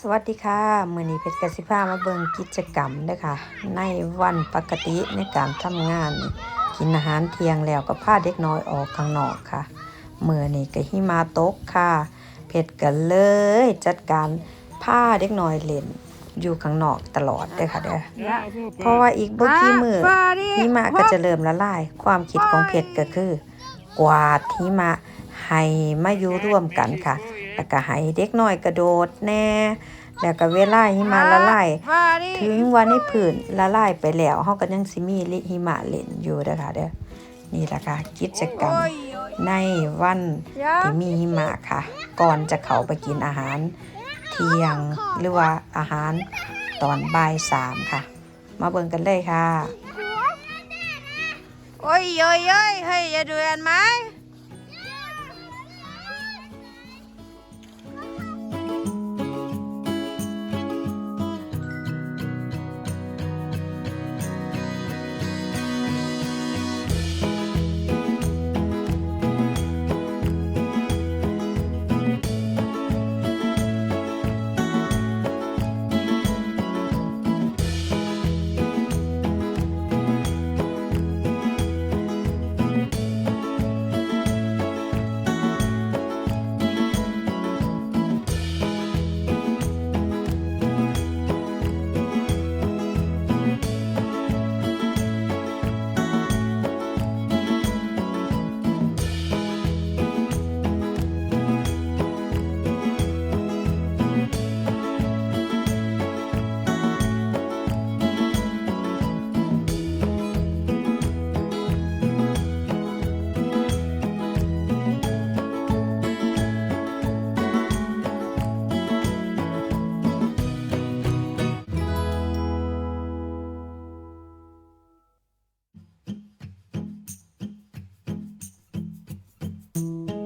สวัสดีค่ะมือนี้เพชรกสิภามาเบิ่งกิจกรรมเด้อค่ะในวันปกติในการทำงานนี่กินอาหารเที่ยงแล้วก็พาเด็กน้อยออกข้างนอกค่ะมือนี้ก็หิมาตกค่ะ เพชรก็เลยจัดการพาเด็กน้อยเล่นอยู่ข้างนอกตลอดเด้อค่ะเด้อเพราะว่าอีกบ่กี่มือหิมะก็จะเริ่มละลาย ความคิดของเพชรก็คือ กวาดหิมะให้มาอยู่ร่วมกันค่ะ แล้วก็ให้เด็กน้อยกระโดดแน่แล้วก็เวลาหิมะละลายถึงวันในพื้นละลายไปแล้วเฮาก็ยังสิมีลิหิมะเล่นอยู่เด้อค่ะเด้อนี่แหละค่ะกิจกรรมในวันที่มีหิมะค่ะ ก่อนจะเข้าไปกินอาหารเที่ยงหรือว่าอาหารตอนบ่ายสามค่ะ มาเบิ่งกันเลยค่ะ โอ้ยโอ้ยโอ้ยเฮ้ยอย่าดูอันไหม นี่แ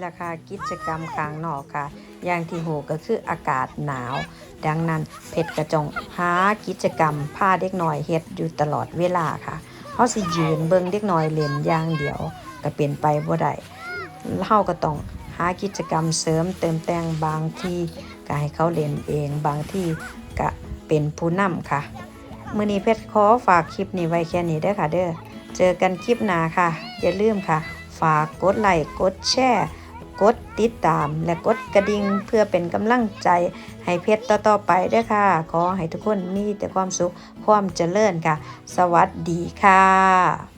หละค่ะกิจกรรมกลางนอกค่ะ อย่างที่โหก็คืออากาศหนาว ดังนั้นเพชรกระจงหากิจกรรมพาเด็กน้อยเฮ็ดอยู่ตลอดเวลาค่ะเฮาสิยืนเบิ่งเด็กน้อยเล่นอย่างเดียวก็เป็นไปบ่ได้เฮาก็ต้องหากิจกรรมเสริมเติมแต่งบางที่ก็ให้เขาเล่นเองบางที่ก็เป็นผู้นำค่ะมื้อนี้เพชรขอฝากคลิปนี้ไว้แค่นี้เด้อค่ะเด้อเจอกันคลิปหน้าค่ะ อย่าลืมค่ะ ฝากกดไลค์กดแชร์ กดติดตามและกดกระดิ่งเพื่อเป็นกำลังใจให้เพชรต่อๆไปด้วยค่ะ ขอให้ทุกคนมีแต่ความสุขความเจริญค่ะ สวัสดีค่ะ